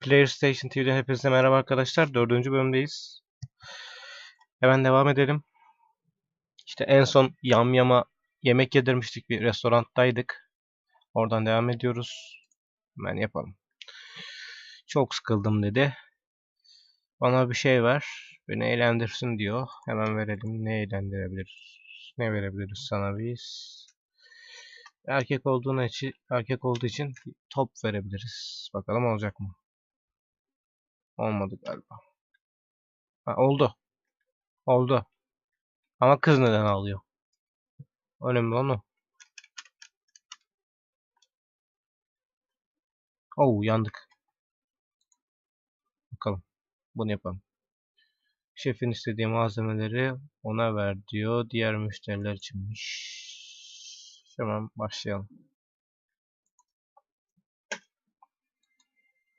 PlayerStation TV'den hepinize merhaba arkadaşlar. Dördüncü bölümdeyiz. Hemen devam edelim. İşte en son Yamyam'a yemek yedirmiştik bir restoranttaydık. Oradan devam ediyoruz. Hemen yapalım. Çok sıkıldım dedi. Bana bir şey ver. Beni eğlendirsin diyor. Hemen verelim. Ne eğlendirebilir? Ne verebiliriz sana biz? Erkek olduğun için erkek olduğu için top verebiliriz. Bakalım olacak mı? Olmadı galiba. Ha, oldu. Oldu. Ama kız neden ağlıyor? Önemli olan o. Oo yandık. Bakalım. Bunu yapalım. Şefin istediği malzemeleri ona ver diyor. Diğer müşteriler içinmiş. Hemen başlayalım.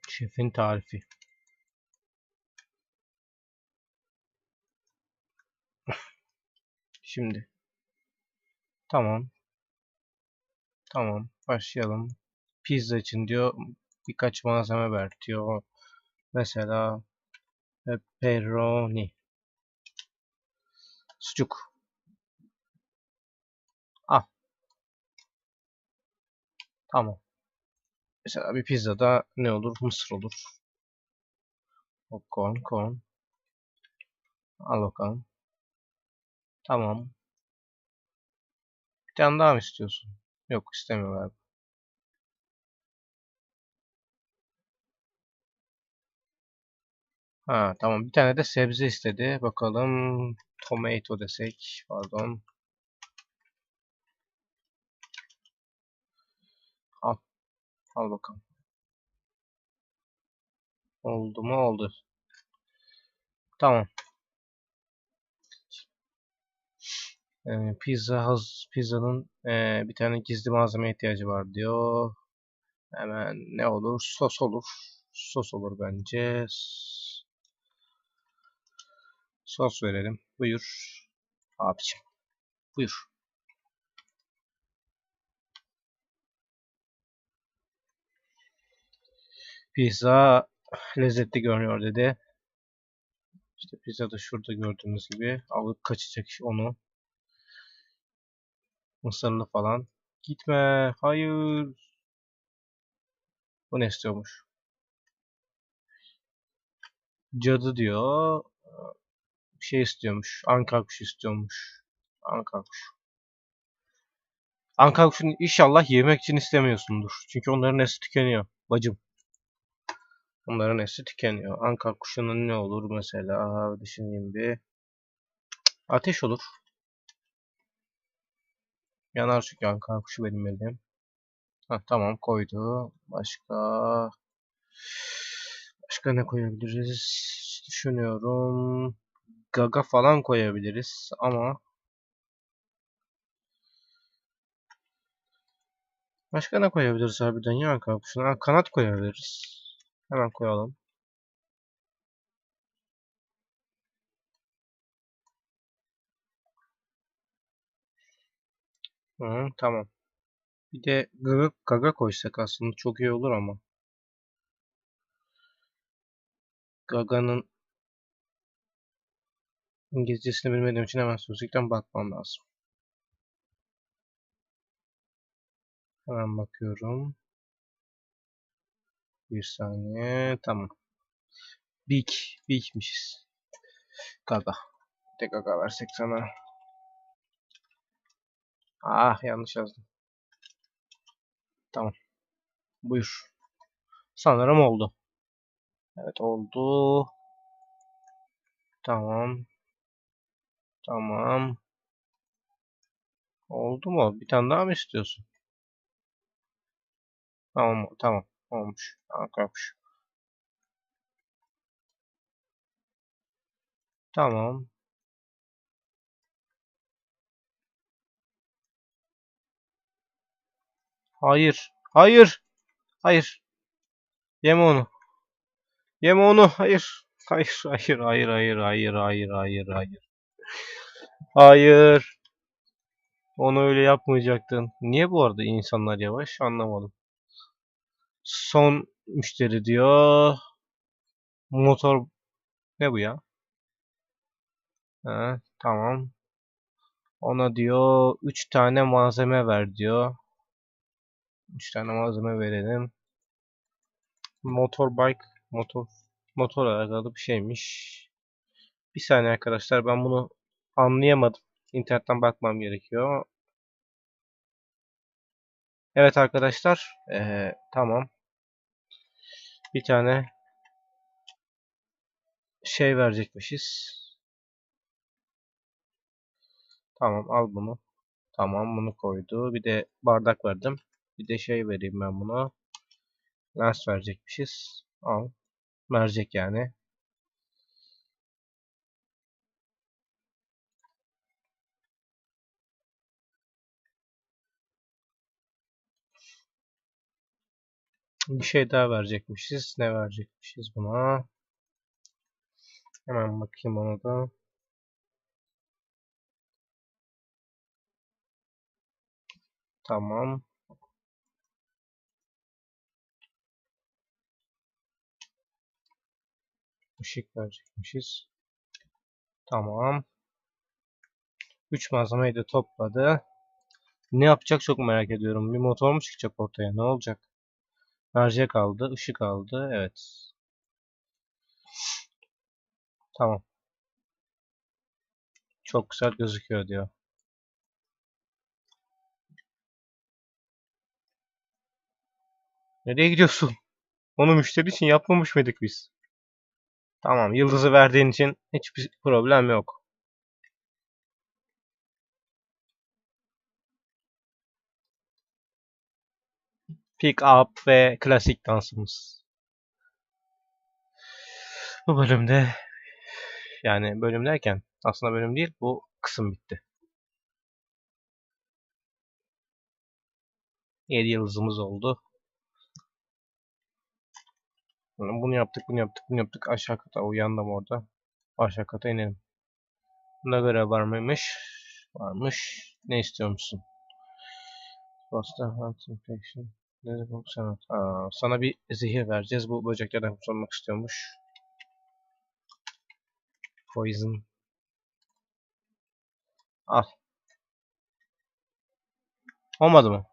Şefin tarifi. Şimdi. Tamam. Tamam. Başlayalım. Pizza için diyor birkaç malzeme ver diyor. Mesela pepperoni. Sucuk. Al. Tamam. Mesela bir pizzada ne olur? Mısır olur. Popcorn, corn. Al bakalım. Tamam. Bir tane daha mı istiyorsun? Yok istemiyor abi. Ha tamam bir tane de sebze istedi. Bakalım tomato desek. Pardon. Al. Al bakalım. Oldu mu? Oldu. Tamam. Pizza haz pizzanın e, bir tane gizli malzeme ihtiyacı var diyor. Hemen ne olur? Sos olur. Sos olur bence. Sos verelim. Buyur. Abiciğim. Buyur. Pizza lezzetli görünüyor dedi. İşte pizza da şurada gördüğünüz gibi. Alıp kaçacak onu. Mısırlı falan. Gitme. Hayır. Bu ne istiyormuş? Cadı diyor. Bir şey istiyormuş. Ankara kuşu istiyormuş. Ankara kuşu. Ankara kuşunu inşallah yemek için istemiyorsundur. Çünkü onların nesli tükeniyor. Bacım. Onların nesli tükeniyor. Ankara kuşunun ne olur mesela? Düşüneyim bir. Ateş olur. Yanar çünkü Ankara kuşu benim elim. Ha, tamam koydu. Başka başka ne koyabiliriz? Düşünüyorum. Gaga falan koyabiliriz ama Başka ne koyabiliriz harbiden ya Ankara kuşuna? Kanat koyabiliriz. Hemen koyalım. Hı, tamam. Bir de gaga, gaga koysak aslında çok iyi olur ama. Gaga'nın İngilizcesini bilmediğim için hemen sözlükten bakmam lazım. Hemen bakıyorum. Bir saniye. Tamam. Big. Big'mişiz. Gaga. Tek gaga versek sana. Ah yanlış yazdım. Tamam. Buyur. Sanırım oldu. Evet oldu. Tamam. Tamam. Oldu mu? Bir tane daha mı istiyorsun? Tamam, tamam. Olmuş. Kalkmış. Tamam. Hayır. Hayır. Hayır. Yeme onu. Yeme onu. Hayır. Hayır, hayır, hayır, hayır, hayır, hayır, hayır, hayır. Hayır. Onu öyle yapmayacaktın. Niye bu arada insanlar yavaş? Anlamadım. Son müşteri diyor. Motor ne bu ya? Ha, tamam. Ona diyor 3 tane malzeme ver diyor. 3 tane malzeme verelim. Motorbike, motor motor alakalı bir şeymiş. Bir saniye arkadaşlar ben bunu anlayamadım. İnternetten bakmam gerekiyor. Evet arkadaşlar. Ee, tamam. Bir tane şey verecekmişiz. Tamam al bunu. Tamam bunu koydu. Bir de bardak verdim. Bir de şey vereyim ben buna. Lens verecekmişiz. Al. Verecek yani. Bir şey daha verecekmişiz. Ne verecekmişiz buna? Hemen bakayım ona da. Tamam. Işık verecekmişiz. Tamam. 3 malzemeyi de topladı. Ne yapacak çok merak ediyorum. Bir motor mu çıkacak ortaya? Ne olacak? Mercek aldı. ışık aldı. Evet. Tamam. Çok güzel gözüküyor diyor. Nereye gidiyorsun? Onu müşteri için yapmamış mıydık biz? Tamam. Yıldızı verdiğin için hiçbir problem yok. Pick up ve klasik dansımız. Bu bölümde yani bölüm derken aslında bölüm değil bu kısım bitti. 7 yıldızımız oldu. Bunu yaptık, bunu yaptık, bunu yaptık. Aşağı kata uyandım orada. Aşağı kata inelim. Buna göre var mıymış? Varmış. Ne istiyor musun? Posta, health infection. Aa, sana bir zehir vereceğiz. Bu böceklerden kurtulmak istiyormuş. Poison. Al. Olmadı mı?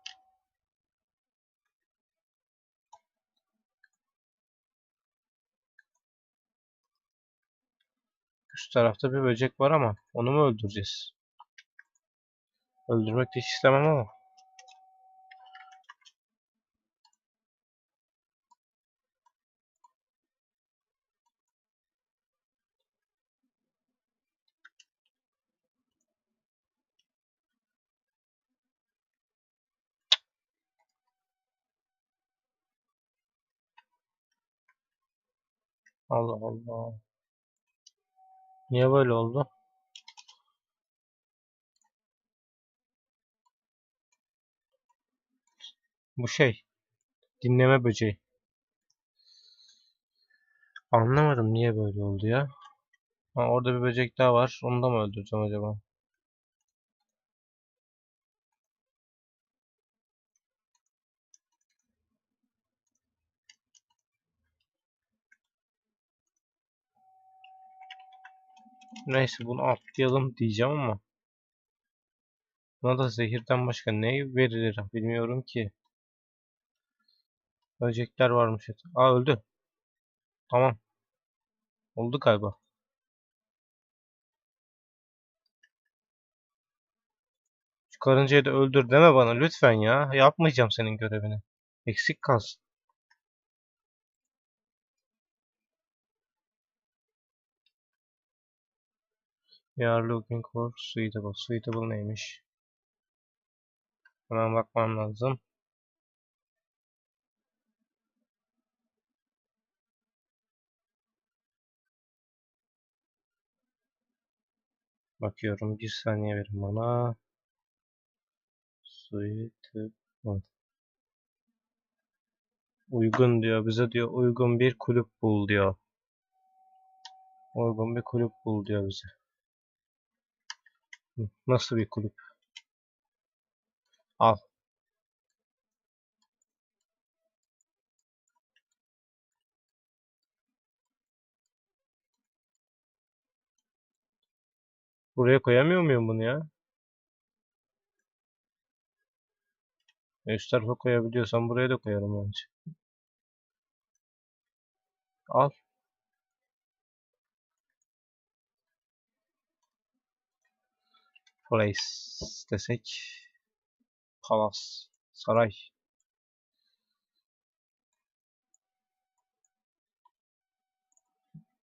Üst tarafta bir böcek var ama onu mu öldüreceğiz? Öldürmek de hiç istemem ama. Allah Allah. Niye böyle oldu? Bu şey. Dinleme böceği. Anlamadım niye böyle oldu ya. Ha, orada bir böcek daha var. Onu da mı öldüreceğim acaba? Neyse bunu atlayalım diyeceğim ama. Buna da zehirden başka ne verilir bilmiyorum ki. Böcekler varmış. Aa öldü. Tamam. Oldu galiba. Şu karıncayı da öldür deme bana lütfen ya. Yapmayacağım senin görevini. Eksik kalsın. We are looking for suitable. Suitable neymiş? Hemen bakmam lazım. Bakıyorum. Bir saniye verin bana. Suitable. Uygun diyor. Bize diyor uygun bir kulüp bul diyor. Uygun bir kulüp bul diyor bize. Nasıl bir kulüp? Al. Buraya koyamıyor muyum bunu ya? E, üst tarafa koyabiliyorsam buraya da koyarım bence. Al. Place desek. Palace. Saray.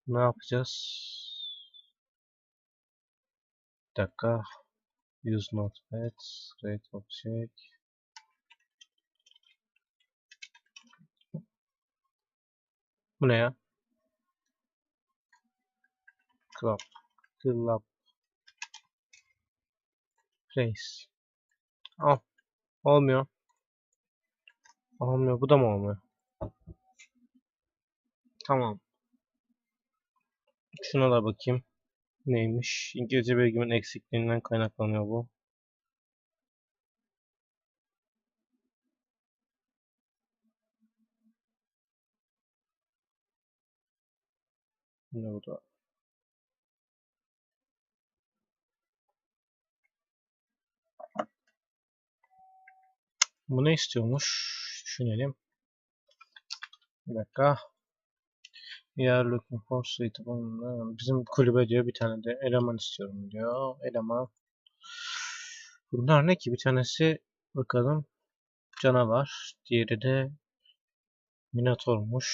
Ne yapacağız? Bir dakika. Use notepad. Create object. Bu ne ya? Club. Club. Place. Al. Olmuyor. Olmuyor. Bu da mı olmuyor? Tamam. Şuna da bakayım. Neymiş? İngilizce bilgimin eksikliğinden kaynaklanıyor bu. Ne bu Bu ne istiyormuş? Düşünelim. Bir dakika. Yer looking for suitable. Bizim kulübe diyor bir tane de eleman istiyorum diyor. Eleman. Bunlar ne ki? Bir tanesi bakalım canavar. Diğeri de Minotaur'muş.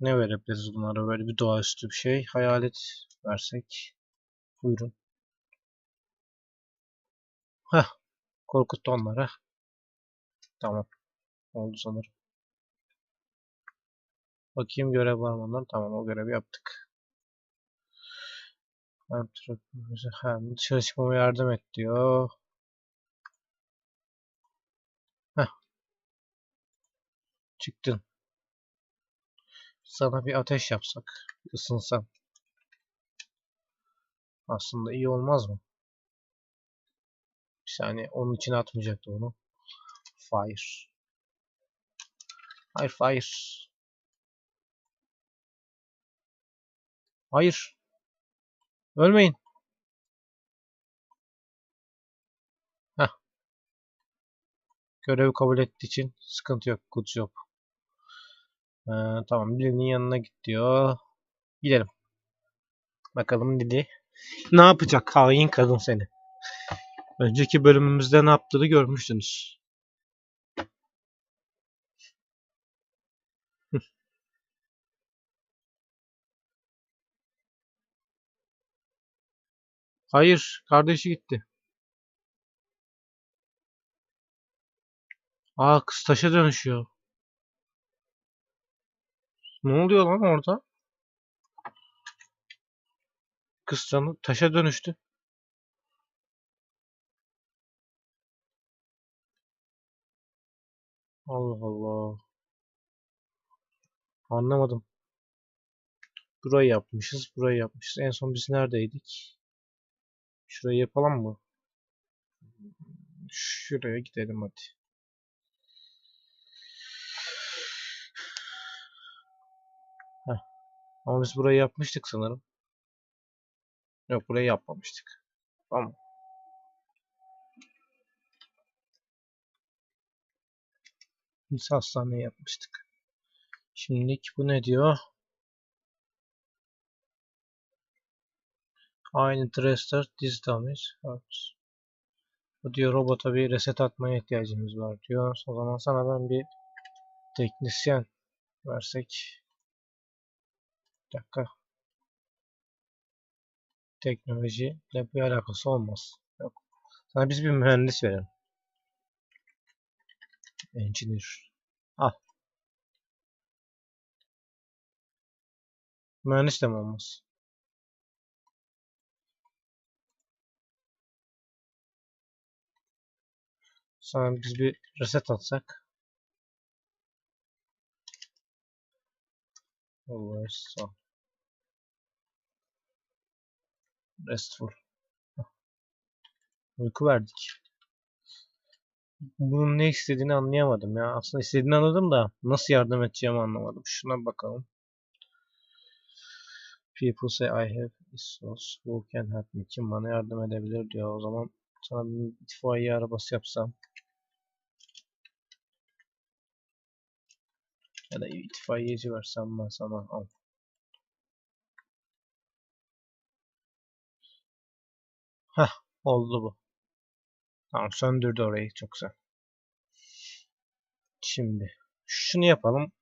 Ne verebiliriz bunlara? Böyle bir doğaüstü bir şey. Hayalet versek. Buyurun. Heh. Korkuttu onları. Tamam. Oldu sanırım. Bakayım görev var mı ondan? Tamam o görevi yaptık. Ha, dışarı yardım et diyor. Heh. Çıktın. Sana bir ateş yapsak. ısınsan. Aslında iyi olmaz mı? Bir saniye onun içine atmayacaktı onu. Fire. Hayır fire. Hayır. Ölmeyin. Heh. Görevi kabul ettiği için sıkıntı yok. Good job. Ee, tamam birinin yanına git diyor. Gidelim. Bakalım dedi. Ne yapacak hain kadın seni? Önceki bölümümüzde ne yaptığını görmüştünüz. Hayır, kardeşi gitti. Aa, kız taşa dönüşüyor. Ne oluyor lan orada? Kız taşa dönüştü. Allah Allah. Anlamadım. Burayı yapmışız, burayı yapmışız. En son biz neredeydik? Şurayı yapalım mı? Şuraya gidelim hadi. Heh. Ama biz burayı yapmıştık sanırım. Yok burayı yapmamıştık. Tamam. Biz hastaneye yapmıştık. Şimdilik bu ne diyor? Aynı Dresser diz damage. Bu diyor robota bir reset atmaya ihtiyacımız var diyor. O zaman sana ben bir teknisyen versek. Bir dakika. Teknolojiyle bir alakası olmaz. Yok. Sana biz bir mühendis verelim. Engineer. Al. Mühendis de mi olmaz? Sana biz bir reset atsak. Always. Restful. Uyku verdik. Bunun ne istediğini anlayamadım ya. Aslında istediğini anladım da nasıl yardım edeceğimi anlamadım. Şuna bakalım. People say I have issues. Who can help me? Kim bana yardım edebilir diyor. O zaman sana bir itfaiye arabası yapsam. Ya da itfaiyeci versem ben sana. Al. Heh, oldu bu. Tamam söndürdü orayı çok güzel. Şimdi şunu yapalım.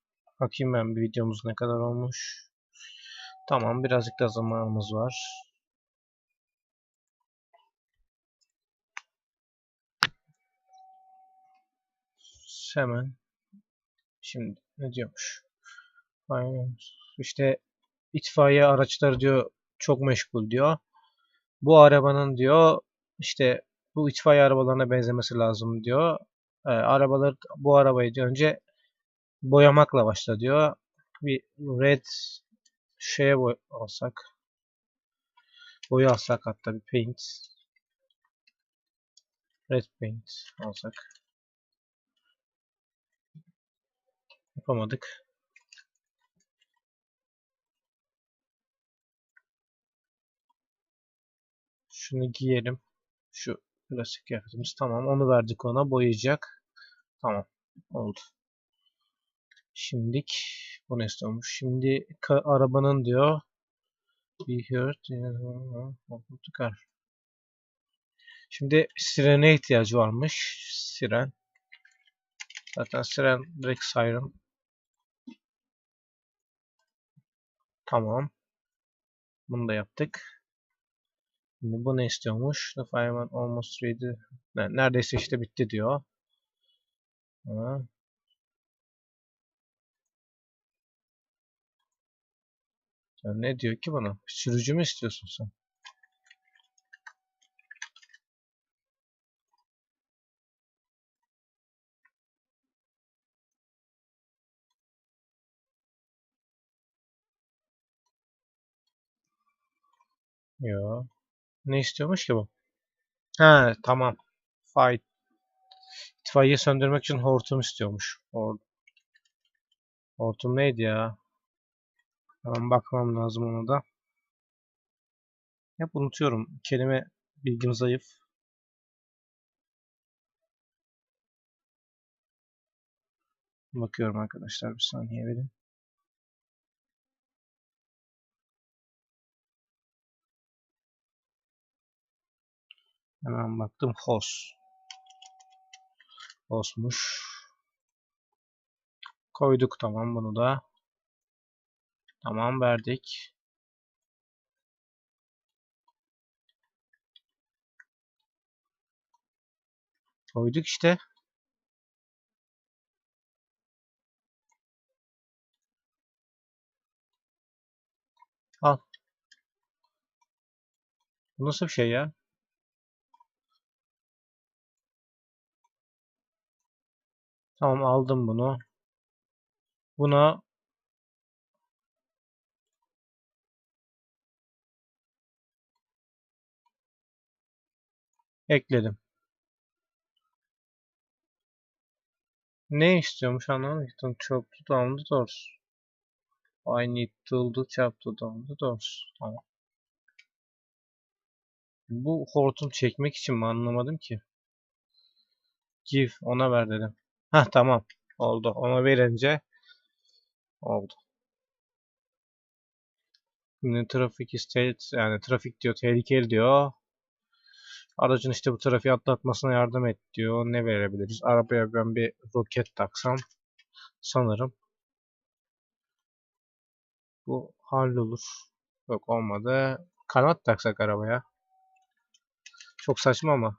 Bakayım ben bir videomuz ne kadar olmuş. Tamam birazcık da zamanımız var. Hemen şimdi ne diyormuş? Aynen. İşte itfaiye araçları diyor çok meşgul diyor. Bu arabanın diyor işte bu itfaiye arabalarına benzemesi lazım diyor. E, arabalar bu arabayı diyor, önce boyamakla başla diyor. Bir red şeye boy alsak. Boya alsak hatta bir paint. Red paint alsak. Yapamadık. Şunu giyelim. Şu klasik kıyafetimiz. Tamam onu verdik ona. Boyayacak. Tamam. Oldu. Şimdik bu ne istiyormuş? Şimdi arabanın diyor be car. Şimdi sirene ihtiyacı varmış. Siren. Zaten siren direkt siren. Tamam. Bunu da yaptık. Şimdi bu ne istiyormuş? The fireman almost ready. Neredeyse işte bitti diyor. Ha. Ya ne diyor ki bana? Sürücü mü istiyorsun sen? Yo. Ne istiyormuş ki bu? Ha tamam. Fight. İtfaiye söndürmek için hortum istiyormuş. Or hortum neydi ya? Hemen bakmam lazım ona da. Hep unutuyorum. Kelime bilgim zayıf. Bakıyorum arkadaşlar bir saniye verin. Hemen baktım hos. Hosmuş. Koyduk tamam bunu da. Tamam verdik. Koyduk işte. Al. Bu nasıl bir şey ya? Tamam aldım bunu. Buna ekledim. Ne istiyormuş anlamadım. To down the doors. I need to the doors. Tamam. Bu hortum çekmek için mi anlamadım ki. Give ona ver dedim. Heh tamam. Oldu. Ona verince oldu. Şimdi trafik state yani trafik diyor tehlikeli diyor. Aracın işte bu trafiği atlatmasına yardım et diyor. Ne verebiliriz? Arabaya ben bir roket taksam sanırım bu hallolur. Yok olmadı. Kanat taksak arabaya. Çok saçma ama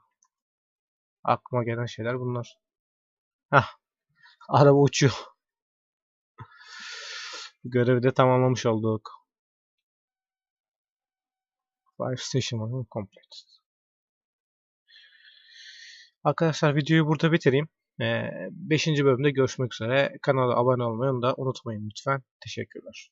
aklıma gelen şeyler bunlar. Heh. Araba uçuyor. Görevi de tamamlamış olduk. Fire Station complete. Arkadaşlar videoyu burada bitireyim. 5. bölümde görüşmek üzere. Kanala abone olmayı da unutmayın lütfen. Teşekkürler.